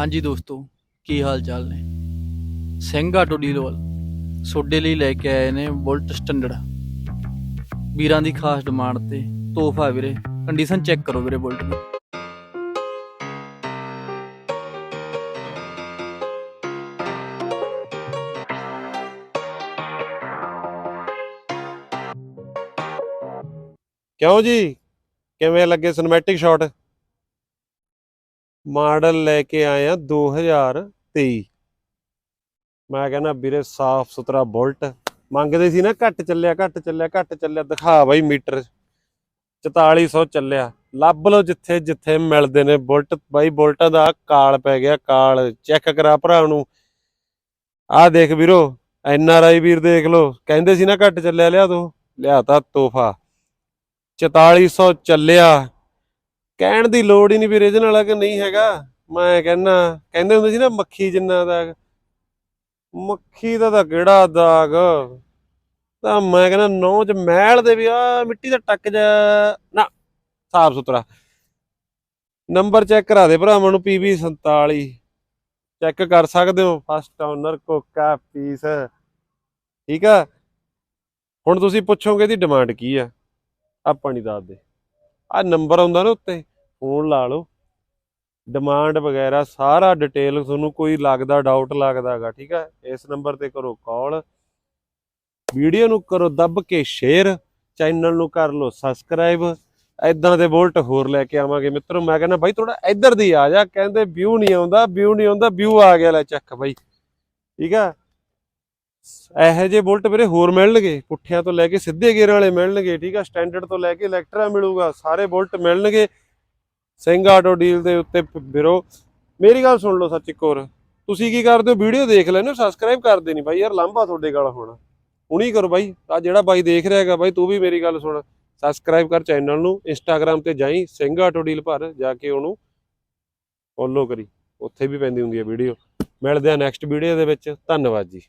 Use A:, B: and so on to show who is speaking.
A: ਹਾਂਜੀ ਦੋਸਤੋ, ਕੀ ਹਾਲ ਚਾਲ ਨੇ? ਸਿੰਘ ਆਟੋ ਡੀਲ ਸੋਡੇ ਲਈ ਲੈ ਕੇ ਆਏ ਨੇ ਬੁਲਟ ਸਟੈਂਡਰਡ। ਵੀਰਾਂ ਦੀ ਖਾਸ ਡਿਮਾਂਡ ਤੇ ਤੋਹਫਾ ਵੀਰੇ ਕੰਡੀਸ਼ਨ ਚੈੱਕ ਕਰੋ ਵੀਰੇ ਬੁਲਟ ਦੀ।
B: ਕਿਉਂ ਜੀ? ਕਿਵੇਂ ਲੱਗੇ ਸਿਨੇਮੈਟਿਕ ਸ਼ਾਟ ਮਾਡਲ ਲੈ ਕੇ ਆਏ ਆ 2023 ਮੈਂ ਕਹਿੰਦਾ ਵੀਰੇ ਸਾਫ਼ ਸੁਥਰਾ ਬੁਲਟ। ਮੰਗਦੇ ਸੀ ਨਾ ਘੱਟ ਚੱਲਿਆ ਘੱਟ ਚੱਲਿਆ ਘੱਟ ਚੱਲਿਆ। ਦਿਖਾ ਬਾਈ ਮੀਟਰ। 4400 ਚੱਲਿਆ। ਲੱਭ ਲਓ ਜਿੱਥੇ ਜਿੱਥੇ ਮਿਲਦੇ ਨੇ ਬੁਲਟ। ਬਾਈ ਬੁਲਟਾਂ ਦਾ ਕਾਲ ਪੈ ਗਿਆ, ਕਾਲ ਚੈੱਕ ਕਰਾ ਭਰਾ ਨੂੰ। ਆਹ ਦੇਖ ਵੀਰੋ, ਐਨ ਆਰ ਆਈ ਵੀਰ ਦੇਖ ਲਓ। ਕਹਿੰਦੇ ਸੀ ਨਾ ਘੱਟ ਚੱਲਿਆ, ਲਿਆ ਦੋ। ਲਿਆਤਾ ਤੋਹਫਾ। 4400 ਚੱਲਿਆ। ਕਹਿਣ ਦੀ ਲੋੜ ਹੀ ਨਹੀਂ ਵੀ ਰੀਜਨਲ ਆ ਕਿ ਨਹੀਂ ਹੈਗਾ। ਮੈਂ ਕਹਿੰਨਾ ਕਹਿੰਦੇ ਹੁੰਦੇ ਸੀ ਨਾ, ਮੱਖੀ ਜਿੰਨਾ ਦਾਗ। ਮੱਖੀ ਦਾ ਤਾਂ ਕਿਹੜਾ ਦਾਗ? ਤਾਂ ਮੈਂ ਕਹਿੰਦਾ ਨੌ ਚ ਮਹਿਲ ਦੇ ਵੀ ਆ ਮਿੱਟੀ ਦਾ ਟੱਕ ਜਾ। ਨਾ, ਸਾਫ਼ ਸੁਥਰਾ। ਨੰਬਰ ਚੈੱਕ ਕਰਾ ਦੇ ਭਰਾਵਾਂ ਨੂੰ PB 47 ਚੈੱਕ ਕਰ ਸਕਦੇ ਹੋ ਫਸਟ ਓਨਰ ਕੋਕਾ ਪੀਸ ਠੀਕ ਆ? ਹੁਣ ਤੁਸੀਂ ਪੁੱਛੋਗੇ ਇਹਦੀ ਡਿਮਾਂਡ ਕੀ ਆ? ਆਪਾਂ ਨਹੀਂ ਦੱਸਦੇ। ਆ ਨੰਬਰ ਆਉਂਦਾ ਨਾ ਉੱਤੇ। ਫੋਨ ਲਾ ਲਓ। ਡਿਮਾਂਡ ਵਗੈਰਾ ਸਾਰਾ ਡਿਟੇਲ ਤੁਹਾਨੂੰ ਕੋਈ ਲੱਗਦਾ ਡਾਊਟ ਲੱਗਦਾਗਾ ਠੀਕ ਹੈ? ਇਸ ਨੰਬਰ ਤੇ ਕਰੋ ਕਾਲ ਵੀਡੀਓ ਨੂੰ ਕਰੋ ਦੱਬ ਕੇ ਸ਼ੇਅਰ ਚੈਨਲ ਨੂੰ ਕਰ ਲਓ ਸਬਸਕ੍ਰਾਈਬ ਐਦਾਂ ਦੇ ਬੋਲਟ ਹੋਰ ਲੈ ਕੇ ਆਵਾਂਗੇ। ਮਿੱਤਰੋ, ਮੈਂ ਕਹਿੰਦਾ ਬਾਈ ਥੋੜਾ ਇੱਧਰ ਦੀ ਆ ਜਾ। ਕਹਿੰਦੇ ਵਿਊ ਨਹੀਂ ਆਉਂਦਾ ਵਿਊ ਨਹੀਂ ਆਉਂਦਾ ਵਿਊ ਆ ਗਿਆ। ਲੈ ਚੱਕ ਬਾਈ। ਠੀਕ ਆ ਇਹੋ ਜਿਹੇ ਬੁਲਟ ਵੀਰੇ ਹੋਰ ਮਿਲਣਗੇ। ਪੁੱਠਿਆਂ ਤੋਂ ਲੈ ਕੇ ਸਿੱਧੇ ਗੇਅਰ ਵਾਲੇ ਮਿਲਣਗੇ। ਠੀਕ ਆ ਸਟੈਂਡਰਡ ਤੋਂ ਲੈ ਕੇ ਇਲੈਕਟਰਾ ਮਿਲੂਗਾ। ਸਾਰੇ ਬੁਲਟ ਮਿਲਣਗੇ। ਸਿੰਘ ਆਟੋ ਡੀਲ ਦੇ ਉੱਤੇ ਵੀਰੋ ਮੇਰੀ ਗੱਲ ਸੁਣ ਲਓ ਸੱਚ ਇੱਕ ਹੋਰ। ਤੁਸੀਂ ਕੀ ਕਰਦੇ ਹੋ? ਵੀਡੀਓ ਦੇਖ ਲੈਣੇ ਸਬਸਕ੍ਰਾਈਬ ਕਰਦੇ ਨਹੀਂ ਬਾਈ। ਯਾਰ ਲਾਂਭਾ ਤੁਹਾਡੇ ਗੱਲ ਹੋਣਾ। ਹੁਣੀ ਕਰੋ ਬਾਈ। ਆ ਜਿਹੜਾ ਬਾਈ ਦੇਖ ਰਿਹਾ ਹੈਗਾ ਬਾਈ, ਤੂੰ ਵੀ ਮੇਰੀ ਗੱਲ ਸੁਣ। ਸਬਸਕ੍ਰਾਈਬ ਕਰ ਚੈਨਲ ਨੂੰ। ਇੰਸਟਾਗ੍ਰam ਤੇ ਜਾਈ। ਸਿੰਘ ਆਟੋ ਡੀਲ ਭਰ, ਜਾ ਕੇ ਉਹਨੂੰ ਫੋਲੋ ਕਰੀ। ਉੱਥੇ ਵੀ ਪੈਂਦੀ ਹੁੰਦੀ ਹੈ ਵੀਡੀਓ। ਮਿਲਦੇ ਆ ਨੈਕਸਟ ਵੀਡੀਓ ਦੇ ਵਿੱਚ। ਧੰਨਵਾਦ ਜੀ।